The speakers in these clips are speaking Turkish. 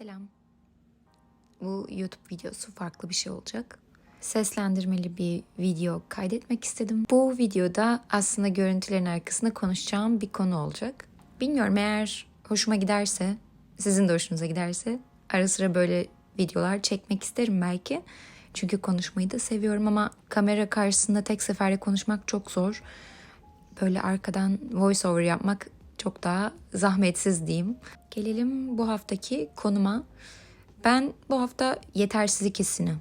Selam. Bu YouTube videosu farklı bir şey olacak. Seslendirmeli bir video kaydetmek istedim. Bu videoda aslında görüntülerin arkasında konuşacağım bir konu olacak. Bilmiyorum eğer hoşuma giderse, sizin de hoşunuza giderse ara sıra böyle videolar çekmek isterim belki. Çünkü konuşmayı da seviyorum ama kamera karşısında tek seferde konuşmak çok zor. Böyle arkadan voice over yapmak çok daha zahmetsiz diyeyim. Gelelim bu haftaki konuma. Ben bu hafta yetersizlik hissini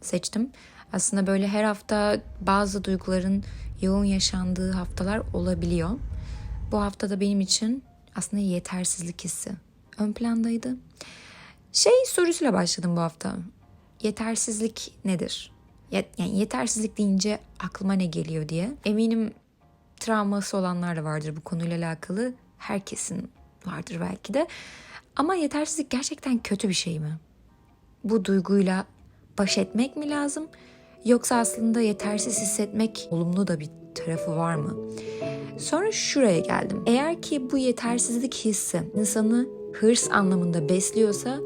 seçtim. Aslında böyle her hafta bazı duyguların yoğun yaşandığı haftalar olabiliyor. Bu hafta da benim için aslında yetersizlik hissi ön plandaydı. Şey sorusuyla başladım bu hafta. Yetersizlik nedir? Yani yetersizlik deyince aklıma ne geliyor diye. Eminim travması olanlar da vardır bu konuyla alakalı. Herkesin vardır belki de. Ama yetersizlik gerçekten kötü bir şey mi? Bu duyguyla baş etmek mi lazım? Yoksa aslında yetersiz hissetmek olumlu da bir tarafı var mı? Sonra şuraya geldim. Eğer ki bu yetersizlik hissi insanı hırs anlamında besliyorsa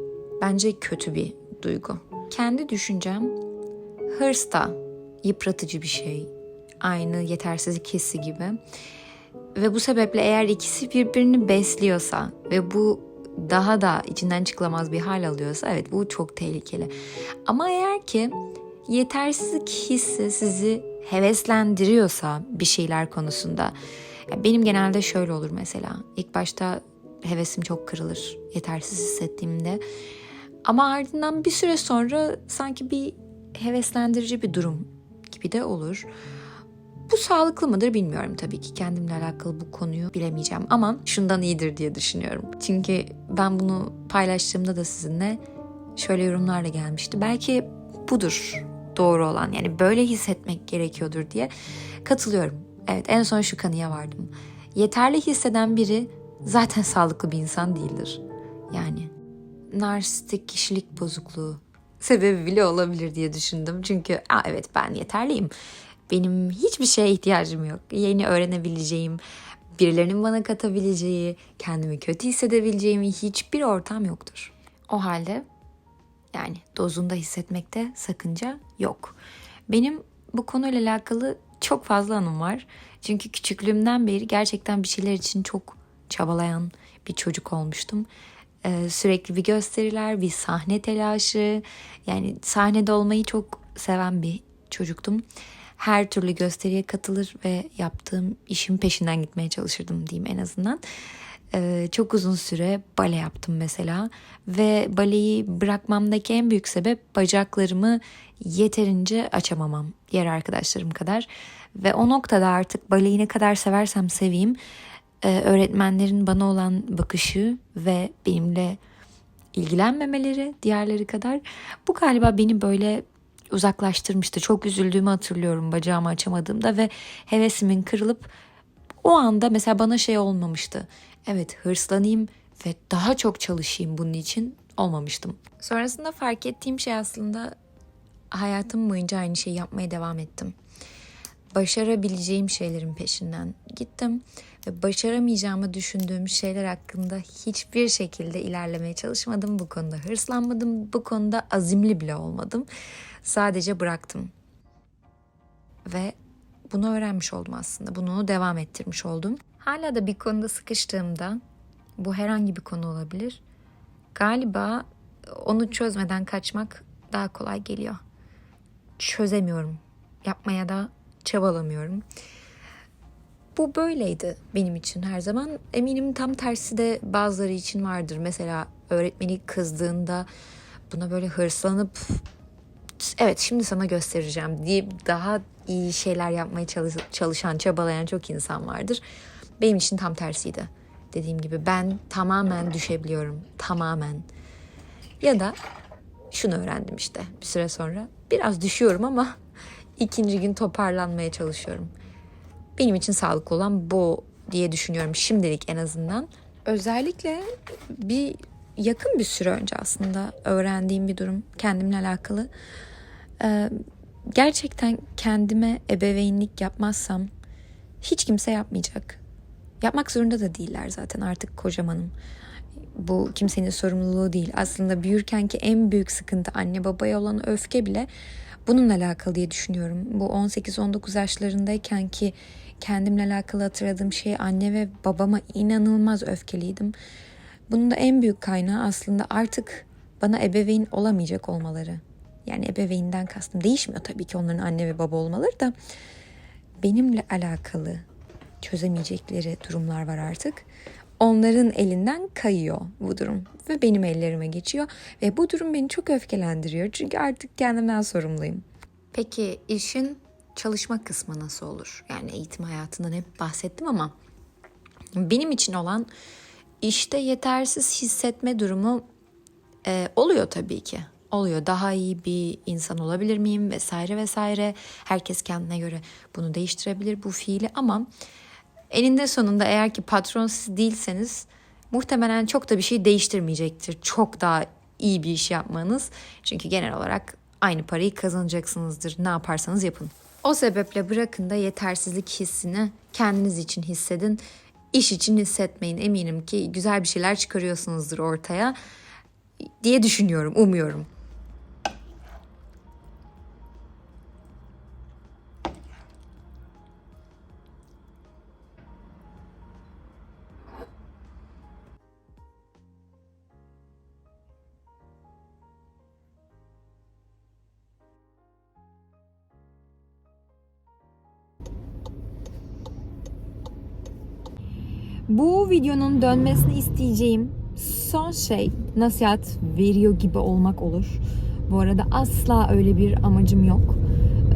bence kötü bir duygu. Kendi düşüncem hırs da yıpratıcı bir şey. Aynı yetersizlik hissi gibi. Ve bu sebeple eğer ikisi birbirini besliyorsa ve bu daha da içinden çıkılamaz bir hal alıyorsa evet bu çok tehlikeli. Ama eğer ki yetersizlik hissi sizi heveslendiriyorsa bir şeyler konusunda benim genelde şöyle olur mesela ilk başta hevesim çok kırılır yetersiz hissettiğimde ama ardından bir süre sonra sanki bir heveslendirici bir durum gibi de olur. Bu sağlıklı mıdır bilmiyorum tabii ki. Kendimle alakalı bu konuyu bilemeyeceğim ama şundan iyidir diye düşünüyorum. Çünkü ben bunu paylaştığımda da sizinle şöyle yorumlarla gelmişti. Belki budur doğru olan yani böyle hissetmek gerekiyordur diye katılıyorum. Evet en son şu kanıya vardım. Yeterli hisseden biri zaten sağlıklı bir insan değildir. Yani narsistik kişilik bozukluğu sebebi bile olabilir diye düşündüm. Çünkü evet ben yeterliyim. Benim hiçbir şeye ihtiyacım yok. Yeni öğrenebileceğim, birilerinin bana katabileceği, kendimi kötü hissedebileceğim hiçbir ortam yoktur. O halde yani dozunda hissetmekte sakınca yok. Benim bu konuyla alakalı çok fazla anım var. Çünkü küçüklüğümden beri gerçekten bir şeyler için çok çabalayan bir çocuk olmuştum. Ee, sürekli bir gösteriler, bir sahne telaşı. Yani sahnede olmayı çok seven bir çocuktum. Her türlü gösteriye katılır ve yaptığım işin peşinden gitmeye çalışırdım diyeyim en azından. Ee, çok uzun süre bale yaptım mesela ve baleyi bırakmamdaki en büyük sebep bacaklarımı yeterince açamamam diğer arkadaşlarım kadar ve o noktada artık baleyi ne kadar seversem seveyim e, öğretmenlerin bana olan bakışı ve benimle ilgilenmemeleri diğerleri kadar bu galiba beni böyle uzaklaştırmıştı. Çok üzüldüğümü hatırlıyorum bacağımı açamadığımda ve hevesimin kırılıp o anda mesela bana şey olmamıştı. Evet hırslanayım ve daha çok çalışayım bunun için olmamıştım. Sonrasında fark ettiğim şey aslında hayatım boyunca aynı şeyi yapmaya devam ettim. Başarabileceğim şeylerin peşinden gittim ve başaramayacağımı düşündüğüm şeyler hakkında hiçbir şekilde ilerlemeye çalışmadım. Bu konuda hırslanmadım, bu konuda azimli bile olmadım. Sadece bıraktım. Ve bunu öğrenmiş oldum aslında. Bunu devam ettirmiş oldum. Hala da bir konuda sıkıştığımda bu herhangi bir konu olabilir. Galiba onu çözmeden kaçmak daha kolay geliyor. Çözemiyorum. Yapmaya da çabalamıyorum. Bu böyleydi benim için her zaman. Eminim tam tersi de bazıları için vardır. Mesela öğretmeni kızdığında buna böyle hırslanıp evet şimdi sana göstereceğim diye daha iyi şeyler yapmaya çalışan, çabalayan çok insan vardır. Benim için tam tersiydi. Dediğim gibi ben tamamen düşebiliyorum. Tamamen. Ya da şunu öğrendim işte bir süre sonra. Biraz düşüyorum ama ikinci gün toparlanmaya çalışıyorum. Benim için sağlıklı olan bu diye düşünüyorum şimdilik en azından. Özellikle bir yakın bir süre önce aslında öğrendiğim bir durum kendimle alakalı. Ee, gerçekten kendime ebeveynlik yapmazsam hiç kimse yapmayacak. Yapmak zorunda da değiller zaten artık kocamanım. Bu kimsenin sorumluluğu değil. Aslında büyürkenki en büyük sıkıntı anne babaya olan öfke bile bununla alakalı diye düşünüyorum. Bu 18-19 yaşlarındayken ki kendimle alakalı hatırladığım şey anne ve babama inanılmaz öfkeliydim. Bunun da en büyük kaynağı aslında artık bana ebeveyn olamayacak olmaları. Yani ebeveynden kastım değişmiyor tabii ki onların anne ve baba olmaları da benimle alakalı çözemeyecekleri durumlar var artık. Onların elinden kayıyor bu durum ve benim ellerime geçiyor ve bu durum beni çok öfkelendiriyor çünkü artık kendimden sorumluyum. Peki işin çalışma kısmı nasıl olur? Yani eğitim hayatından hep bahsettim ama benim için olan işte yetersiz hissetme durumu e, oluyor tabii ki. Oluyor. Daha iyi bir insan olabilir miyim vesaire vesaire. Herkes kendine göre bunu değiştirebilir bu fiili ama eninde sonunda eğer ki patron siz değilseniz muhtemelen çok da bir şey değiştirmeyecektir. Çok daha iyi bir iş yapmanız. Çünkü genel olarak aynı parayı kazanacaksınızdır. Ne yaparsanız yapın. O sebeple bırakın da yetersizlik hissini kendiniz için hissedin. İş için hissetmeyin. Eminim ki güzel bir şeyler çıkarıyorsunuzdur ortaya diye düşünüyorum, umuyorum. Bu videonun dönmesini isteyeceğim son şey nasihat veriyor gibi olmak olur. Bu arada asla öyle bir amacım yok.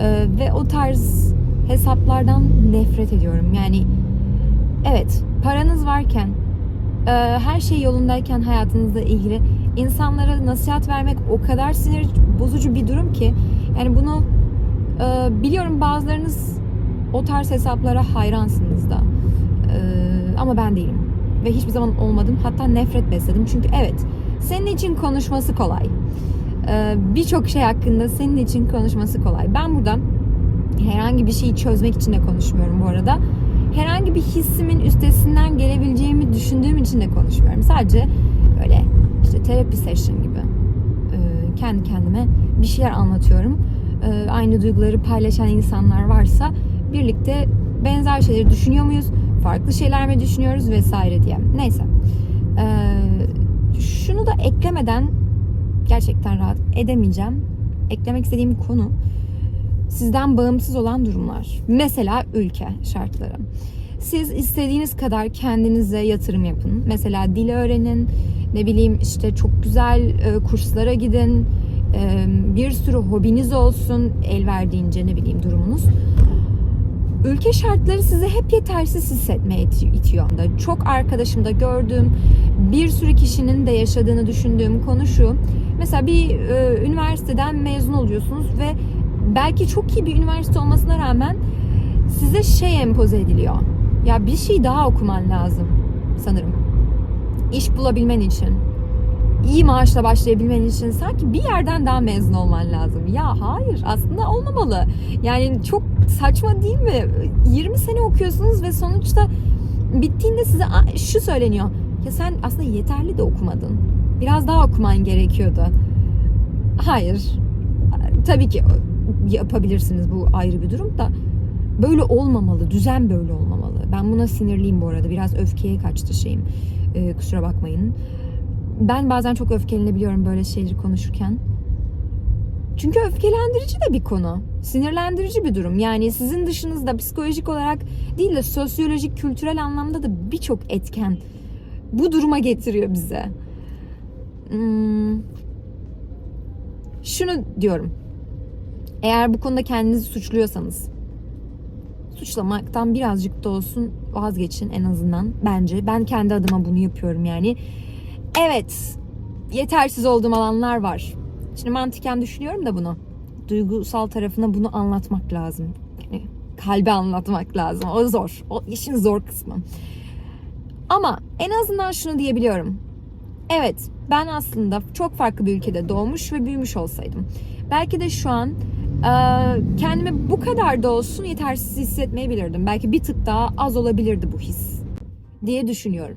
Ee, ve o tarz hesaplardan nefret ediyorum. Yani evet paranız varken e, her şey yolundayken hayatınızla ilgili insanlara nasihat vermek o kadar sinir bozucu bir durum ki yani bunu e, biliyorum bazılarınız o tarz hesaplara hayransınız da. Ee, ama ben değilim. Ve hiçbir zaman olmadım. Hatta nefret besledim. Çünkü evet senin için konuşması kolay. Ee, Birçok şey hakkında senin için konuşması kolay. Ben burada herhangi bir şeyi çözmek için de konuşmuyorum bu arada. Herhangi bir hissimin üstesinden gelebileceğimi düşündüğüm için de konuşmuyorum. Sadece böyle işte terapi session gibi ee, kendi kendime bir şeyler anlatıyorum. Ee, Aynı duyguları paylaşan insanlar varsa birlikte benzer şeyleri düşünüyor muyuz? Farklı şeyler mi düşünüyoruz vesaire diye. Neyse. Ee, şunu da eklemeden gerçekten rahat edemeyeceğim. Eklemek istediğim konu sizden bağımsız olan durumlar. Mesela ülke şartları. Siz istediğiniz kadar kendinize yatırım yapın. Mesela dil öğrenin, ne bileyim işte çok güzel e, kurslara gidin, e, bir sürü hobiniz olsun el verdiğince ne bileyim durumunuz. Ülke şartları sizi hep yetersiz hissetmeye iti- itiyor. Çok arkadaşımda gördüğüm bir sürü kişinin de yaşadığını düşündüğüm konu şu. Mesela bir e, üniversiteden mezun oluyorsunuz ve belki çok iyi bir üniversite olmasına rağmen size şey empoze ediliyor. Ya bir şey daha okuman lazım sanırım. İş bulabilmen için, iyi maaşla başlayabilmen için sanki bir yerden daha mezun olman lazım. Ya hayır aslında olmamalı. Yani çok saçma değil mi? 20 sene okuyorsunuz ve sonuçta bittiğinde size "Aa, şu söyleniyor. Ya sen aslında yeterli de okumadın. Biraz daha okuman gerekiyordu. Hayır. Tabii ki yapabilirsiniz bu ayrı bir durum da böyle olmamalı. Düzen böyle olmamalı. Ben buna sinirliyim bu arada. Biraz öfkeye kaçtı şeyim. Ee, kusura bakmayın. Ben bazen çok öfkelenebiliyorum böyle şeyleri konuşurken. Çünkü öfkelendirici de bir konu. Sinirlendirici bir durum. Yani sizin dışınızda psikolojik olarak değil de sosyolojik, kültürel anlamda da birçok etken bu duruma getiriyor bize. Hmm. Şunu diyorum. Eğer bu konuda kendinizi suçluyorsanız suçlamaktan birazcık da olsun vazgeçin en azından bence. Ben kendi adıma bunu yapıyorum yani. Evet, yetersiz olduğum alanlar var. Şimdi mantıken düşünüyorum da bunu. Duygusal tarafına bunu anlatmak lazım. Yani kalbe anlatmak lazım. O zor. O işin zor kısmı. Ama en azından şunu diyebiliyorum. Evet, ben aslında çok farklı bir ülkede doğmuş ve büyümüş olsaydım. Belki de şu an kendimi bu kadar da olsun yetersiz hissetmeyebilirdim. Belki bir tık daha az olabilirdi bu his. diye düşünüyorum.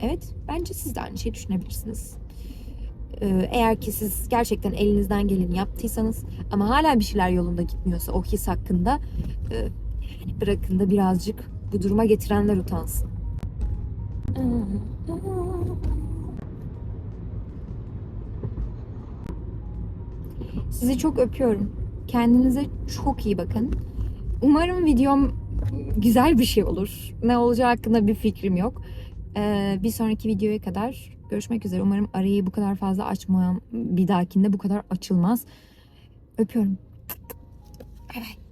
Evet, bence siz de aynı şeyi düşünebilirsiniz. Ee, Eğer ki siz gerçekten elinizden geleni yaptıysanız ama hala bir şeyler yolunda gitmiyorsa o his hakkında e, bırakın da birazcık bu duruma getirenler utansın. Sizi çok öpüyorum. Kendinize çok iyi bakın. Umarım videom güzel bir şey olur. Ne olacağı hakkında bir fikrim yok. Ee, bir sonraki videoya kadar görüşmek üzere. Umarım arayı bu kadar fazla açmam. Bir dahakinde bu kadar açılmaz. Öpüyorum. Bay bay.